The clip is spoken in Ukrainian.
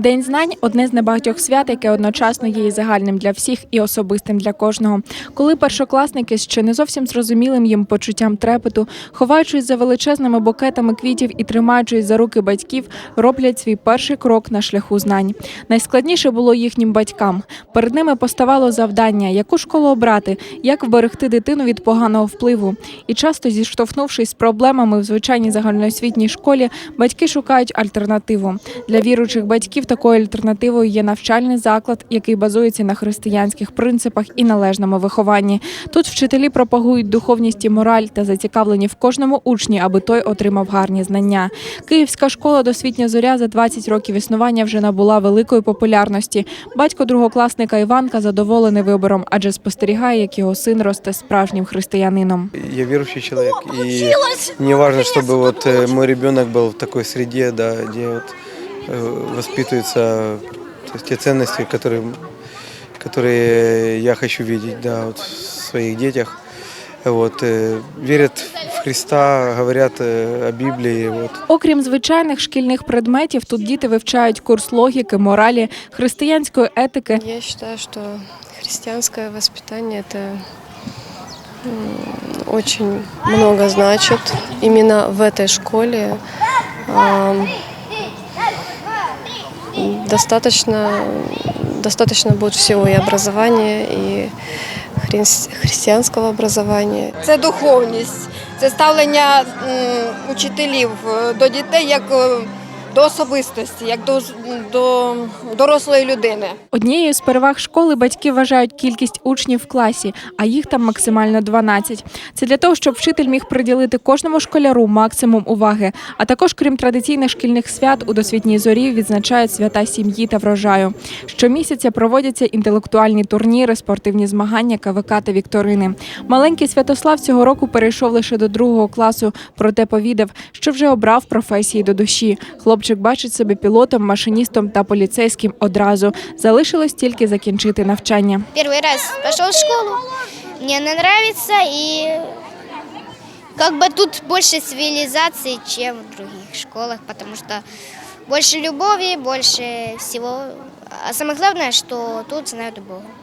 День знань одне з небагатьох свят, яке одночасно є і загальним для всіх і особистим для кожного. Коли першокласники ще не зовсім зрозумілим їм почуттям трепету, ховаючись за величезними букетами квітів і тримаючись за руки батьків, роблять свій перший крок на шляху знань. Найскладніше було їхнім батькам. Перед ними поставало завдання, яку школу обрати, як вберегти дитину від поганого впливу. І часто, зіштовхнувшись з проблемами в звичайній загальноосвітній школі, батьки шукають альтернативу. Для віруючих батьків такою альтернативою є навчальний заклад, який базується на християнських принципах і належному вихованні. Тут вчителі пропагують духовність і мораль та зацікавлені в кожному учні, аби той отримав гарні знання. Київська школа досвітня зоря за 20 років існування вже набула великої популярності. Батько другокласника Іванка задоволений вибором, адже спостерігає, як його син росте справжнім християнином. Я верующий человек, и мне важно, чтобы вот э, мой ребенок был в такой среде, да, где вот э, воспитываются то есть те ценности, которые, которые я хочу видеть, да, вот в своих детях. Вот, э, верят в Христа, говорят э, о Библии, вот, Окрім звичайних шкільних предметів, тут діти вивчають курс логіки, моралі, християнської етики. Я считаю, что христианское воспитание это м, очень много значит. Именно в этой школе ам, достаточно, достаточно будет всего и образования, и христианского образования. Це духовність, це ставлення м, учителів е, до дітей як е, до особистості, як до, до дорослої людини. Однією з переваг школи батьки вважають кількість учнів в класі, а їх там максимально 12. Це для того, щоб вчитель міг приділити кожному школяру максимум уваги. А також, крім традиційних шкільних свят, у досвітній зорі відзначають свята сім'ї та врожаю. Щомісяця проводяться інтелектуальні турніри, спортивні змагання, КВК та вікторини. Маленький Святослав цього року перейшов лише до другого класу, проте повідав, що вже обрав професії до душі. Хлопчик бачить себе пілотом, машиністом та поліцейським одразу. Залишилось тільки закінчити навчання. Первый раз пошел в школу, мне она нравится, и как бы тут больше цивилизации, чем в других школах, потому что больше любови, больше всего. А главное, что тут знают Бога.